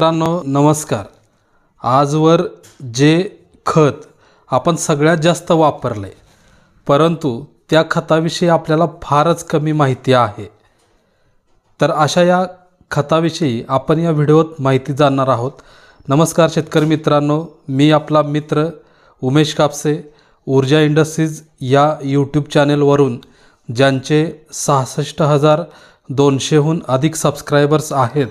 मित्रांनो नमस्कार. आजवर जे खत आपण सगळ्यात जास्त वापरलं आहे परंतु त्या खताविषयी आपल्याला फारच कमी माहिती आहे. तर अशा या खताविषयी आपण या व्हिडिओत माहिती जाणणार आहोत. नमस्कार शेतकरी मित्रांनो मी आपला मित्र उमेश कापसे ऊर्जा इंडस्ट्रीज या यूट्यूब चॅनेलवरून ज्यांचे सहासष्ट हजार दोनशेहून अधिक सबस्क्रायबर्स आहेत.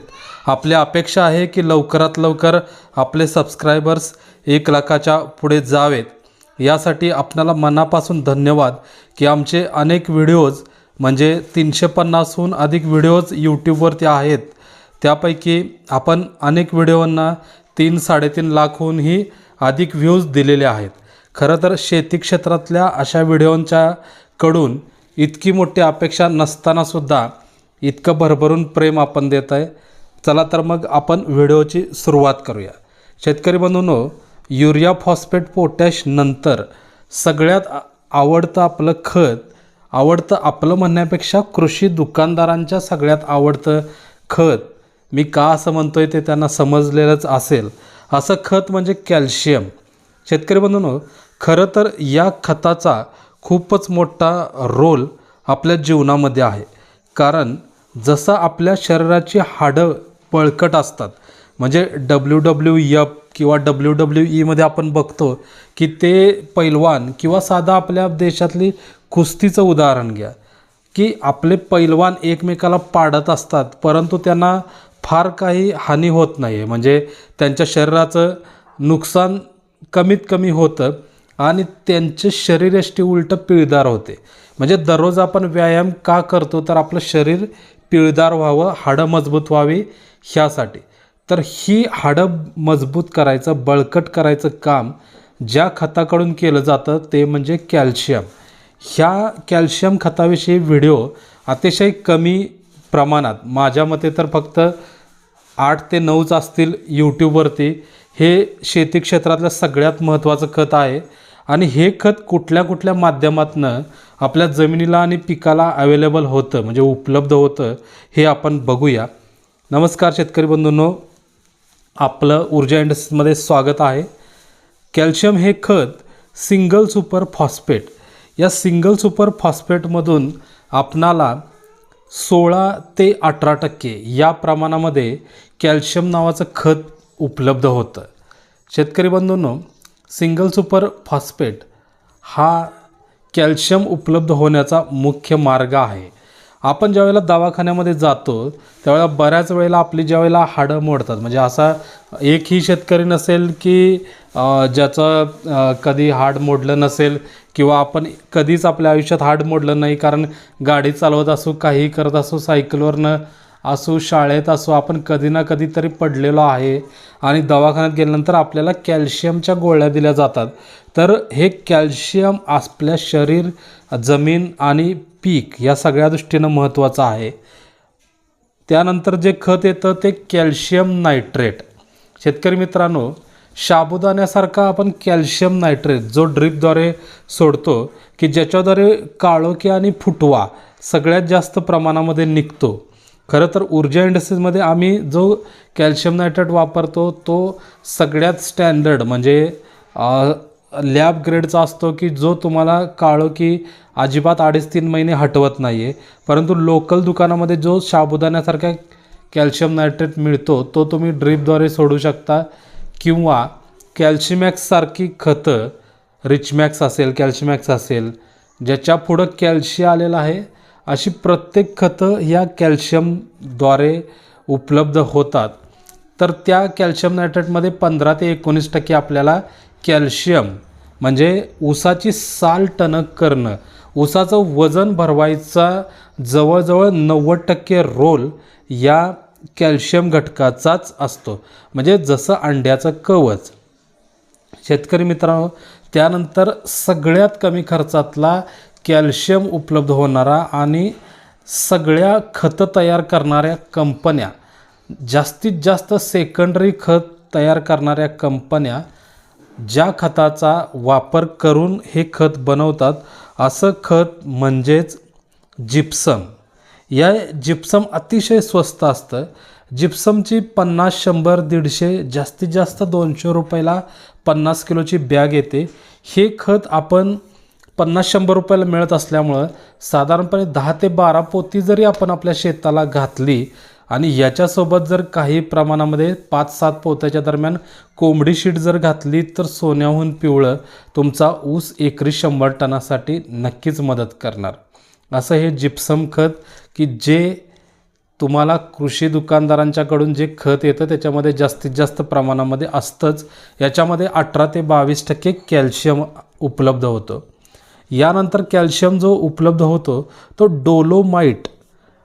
आपली अपेक्षा आहे की लवकरात लवकर आपले सबस्क्रायबर्स एक लाखाच्या पुढे जावेत. यासाठी आपणाला मनापासून धन्यवाद की आमचे अनेक व्हिडिओज म्हणजे तीनशे पन्नासहून अधिक व्हिडिओज यूट्यूबवरती आहेत. त्यापैकी आपण अनेक व्हिडिओंना तीन साडेतीन लाखहूनही अधिक व्ह्यूज दिलेले आहेत. खरं तर शेती क्षेत्रातल्या अशा व्हिडिओंच्या कडून इतकी मोठी अपेक्षा नसतानासुद्धा इतकं भरभरून प्रेम आपण देत आहे. चला तर मग आपण व्हिडिओची सुरुवात करूया. शेतकरी बंधूंनो युरिया फॉस्फेट पोटॅश नंतर सगळ्यात आवडतं आपलं खत आवडतं आपलं म्हणण्यापेक्षा कृषी दुकानदारांच्या सगळ्यात आवडतं खत. मी का असं म्हणतो आहे ते त्यांना समजलेलंच असेल. असं खत म्हणजे कॅल्शियम. शेतकरी बंधूंनो खरं तर या खताचा खूपच मोठा रोल आपल्या जीवनामध्ये आहे. कारण जसं आपल्या शरीराची हाडं बळकट असतात. म्हणजे डब्ल्यू डब्ल्यू एफ किंवा डब्ल्यू डब्ल्यू ईमध्ये आपण बघतो की ते पैलवान किंवा साधा आपल्या देशातली कुस्तीचं उदाहरण घ्या. की आपले पैलवान एकमेकाला पाडत असतात परंतु त्यांना फार काही हानी होत नाही आहे म्हणजे त्यांच्या शरीराचं नुकसान कमीत कमी होतं आणि त्यांचे शरीरयष्टी उलटं पिळदार होते. म्हणजे दररोज आपण व्यायाम का करतो तर आपलं शरीर पिळदार व्हावं हाडं मजबूत व्हावी ह्यासाठी. तर ही हाडं मजबूत करायचं बळकट करायचं काम ज्या खताकडून केलं जातं ते म्हणजे कॅल्शियम. ह्या कॅल्शियम खताविषयी व्हिडिओ अतिशय कमी प्रमाणात माझ्या मते तर फक्त आठ ते नऊच असतील यूट्यूबवरती हे शेती क्षेत्रातलं सगळ्यात महत्त्वाचं खत आहे. आणि हे खत कुठल्या कुठल्या माध्यमातनं आपल्या जमिनीला आणि पिकाला अवेलेबल होतं म्हणजे उपलब्ध होतं हे आपण बघूया. नमस्कार शेतकरी बंधूंनो. आपलं ऊर्जा इंडस्ट्रीजमध्ये स्वागत आहे. कॅल्शियम हे खत सिंगल सुपर फॉस्फेट. या सिंगल सुपर फॉस्फेटमधून आपणाला सोळा ते अठरा टक्के या प्रमाणामध्ये कॅल्शियम नावाचं खत उपलब्ध होतं. शेतकरी बंधूंनो सिंगल सुपर फॉस्फेट हा कॅल्शियम उपलब्ध होण्याचा मुख्य मार्ग आहे. आपण ज्यावेळेला दवाखान्यामध्ये जातो त्यावेळेला बऱ्याच वेळेला आपली ज्यावेळेला हाडं मोडतात. म्हणजे असा एकही शेतकरी नसेल की ज्याचं कधी हाड मोडलं नसेल किंवा आपण कधीच आपल्या आयुष्यात हाड मोडलं नाही कारण गाडी चालवत असू काही करत असू सायकलवरनं असो शाळेत असो आपण कधी ना कधीतरी पडलेलो आहे. आणि दवाखान्यात गेल्यानंतर आपल्याला कॅल्शियमच्या गोळ्या दिल्या जातात. तर हे कॅल्शियम आपल्या शरीर जमीन आणि पीक या सगळ्या दृष्टीनं महत्त्वाचं आहे. त्यानंतर जे खत येतं ते कॅल्शियम नायट्रेट. शेतकरी मित्रांनो साबुदाण्यासारखा आपण कॅल्शियम नायट्रेट जो ड्रीपद्वारे सोडतो की ज्याच्याद्वारे काळोखी आणि फुटवा सगळ्यात जास्त प्रमाणामध्ये निघतो. खरं तर ऊर्जा इंडस्ट्रीजमध्ये आम्ही जो कॅल्शियम नायट्रेट वापरतो तो सगळ्यात स्टँडर्ड म्हणजे लॅब ग्रेडचा असतो की जो तुम्हाला काळो की अजिबात अडीच तीन महिने हटवत नाही आहे परंतु लोकल दुकानामध्ये जो साबुदाण्यासारखा कॅल्शियम नायट्रेट मिळतो तो तुम्ही ड्रीपद्वारे सोडू शकता. किंवा कॅल्शिमॅक्ससारखी खतं रिचमॅक्स असेल कॅल्शिमॅक्स असेल ज्याच्या पुढं कॅल्शिय आलेलं आहे अशी प्रत्येक खतं ह्या कॅल्शियमद्वारे उपलब्ध होतात. तर त्या कॅल्शियम नायट्रेटमध्ये पंधरा ते एकोणीस टक्के आपल्याला कॅल्शियम म्हणजे ऊसाची साल टणक करणं ऊसाचं वजन भरवायचा जवळजवळ नव्वद टक्के रोल या कॅल्शियम घटकाचाच असतो. म्हणजे जसं अंड्याचं कवच. शेतकरी मित्रांनो त्यानंतर सगळ्यात कमी खर्चातला कॅल्शियम उपलब्ध होणारा आणि सगळ्या खतं तयार करणाऱ्या कंपन्या जास्तीत जास्त सेकंडरी खत तयार करणाऱ्या कंपन्या ज्या खताचा वापर करून हे खत बनवतात असं खत म्हणजेच जिप्सम. या जिप्सम अतिशय स्वस्त असतं. जिप्समची पन्नास शंभर दीडशे जास्तीत जास्त दोनशे रुपयाला पन्नास किलोची बॅग येते. हे खत आपण पन्नास शंभर रुपयाला मिळत असल्यामुळं साधारणपणे दहा ते बारा पोती जरी आपण आपल्या शेताला घातली आणि याच्यासोबत जर काही प्रमाणामध्ये पाच सात पोत्याच्या दरम्यान कोंबडी शीट जर घातली तर सोन्याहून पिवळं तुमचा ऊस एकरी शंभर टनासाठी नक्कीच मदत करणार. असं हे जिप्सम खत की जे तुम्हाला कृषी दुकानदारांच्याकडून जे खत येतं त्याच्यामध्ये जास्तीत जास्त प्रमाणामध्ये असतंच. याच्यामध्ये अठरा ते बावीस टक्के कॅल्शियम उपलब्ध होतं. यानंतर कॅल्शियम जो उपलब्ध होतो तो डोलोमाईट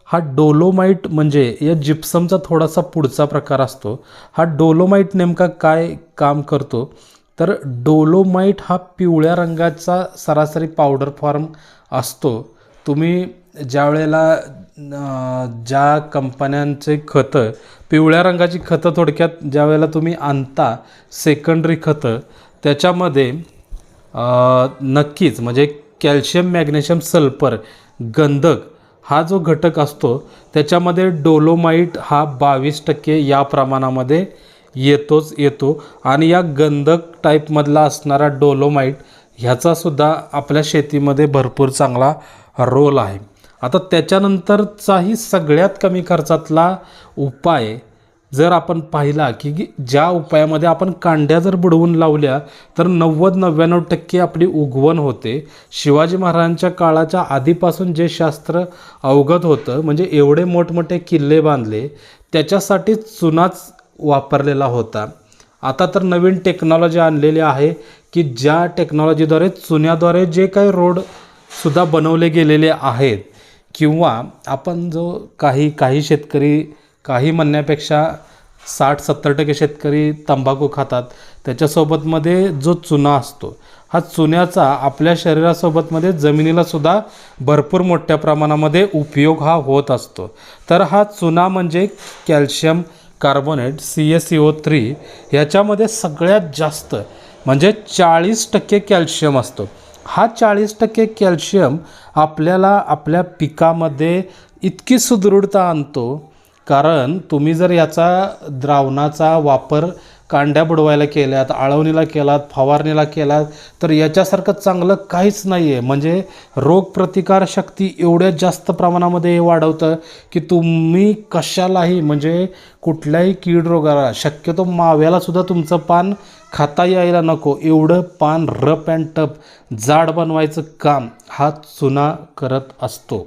हा डोलोमाईट म्हणजे या जिप्समचा थोडासा पुढचा प्रकार असतो. हा डोलोमाईट नेमका काय काम करतो? तर डोलोमाईट हा पिवळ्या रंगाचा सरासरी पावडर फॉर्म असतो. तुम्ही ज्या वेळेला ज्या कंपन्यांचे खतं पिवळ्या रंगाची खतं थोडक्यात ज्या वेळेला तुम्ही आणता सेकंडरी खतं त्याच्यामध्ये नक्कीच म्हणजे कॅल्शियम मॅग्नेशियम सल्फर गंधक हा जो घटक असतो त्याच्यामध्ये डोलोमाइट हा बावीस टक्के या प्रमाणामध्ये येतोच येतो. आणि या गंधक टाईपमधला असणारा डोलोमाइट ह्याचासुद्धा आपल्या शेतीमध्ये भरपूर चांगला रोल आहे. आता त्याच्यानंतरचाही सगळ्यात कमी खर्चातला उपाय जर आपण पाहिला की ज्या उपायामध्ये आपण कांड्या जर बुडवून लावल्या तर नव्वद नव्याण्णव टक्के आपली उगवण होते. शिवाजी महाराजांच्या काळाच्या आधीपासून जे शास्त्र अवगत होतं म्हणजे एवढे मोठमोठे किल्ले बांधले त्याच्यासाठी चुनाच वापरलेला होता. आता तर नवीन टेक्नॉलॉजी आणलेली आहे की ज्या टेक्नॉलॉजीद्वारे चुन्याद्वारे जे काही रोड सुद्धा बनवले गेलेले आहेत किंवा आपण जो काही काही शेतकरी काही म्हणण्यापेक्षा साठ सत्तर टक्के शेतकरी तंबाखू खातात. त्याच्यासोबतमध्ये जो चुना असतो हा चुन्याचा आपल्या शरीरासोबतमध्ये जमिनीलासुद्धा भरपूर मोठ्या प्रमाणामध्ये उपयोग हा होत असतो. तर हा चुना म्हणजे calcium carbonate C S C O three ह्याच्यामध्ये सगळ्यात जास्त म्हणजे चाळीस टक्के कॅल्शियम असतो. हा चाळीस टक्के कॅल्शियम आपल्याला आपल्या पिकामध्ये इतकी सुदृढता आणतो कारण तुम्ही जर याचा द्रावणाचा वापर कांड्या बुडवायला केल्यात आळवणीला केलात फवारणीला केलात तर याच्यासारखं चांगलं काहीच नाही आहे म्हणजे रोगप्रतिकारशक्ती एवढ्या जास्त प्रमाणामध्ये हे वाढवतं की तुम्ही कशालाही म्हणजे कुठल्याही कीड रोगाला शक्यतो माव्यालासुद्धा तुमचं पान खाता यायला नको. एवढं पान रप अँड टप जाड बनवायचं काम हा चुना करत असतो.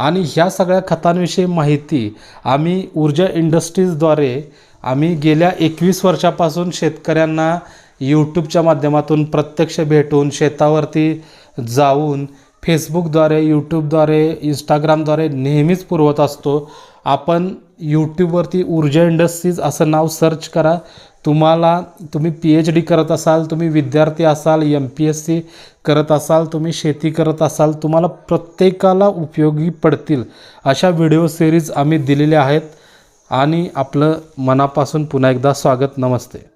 आणि ह्या सगळ्या खतांविषयी माहिती आम्ही ऊर्जा इंडस्ट्रीजद्वारे आम्ही गेल्या एकवीस वर्षापासून शेतकऱ्यांना यूट्यूबच्या माध्यमातून प्रत्यक्ष भेटून शेतावरती जाऊन फेसबुकद्वारे यूट्यूबद्वारे इंस्टाग्रामद्वारे नेहमीच पुरवत असतो. आपण यूट्यूबवरती ऊर्जा इंडस्ट्रीज असं नाव सर्च करा. तुम्हाला तुम्ही पी एच डी करत असाल तुम्ही विद्यार्थी असाल एम पी एस सी करत असाल तुम्ही शेती करत असाल तुम्हाला प्रत्येकाला उपयोगी पडतील. अशा व्हिडिओ सिरीज आम्ही दिलेल्या आहेत. आणि आपलं मनापासून पुन्हा एकदा स्वागत नमस्ते.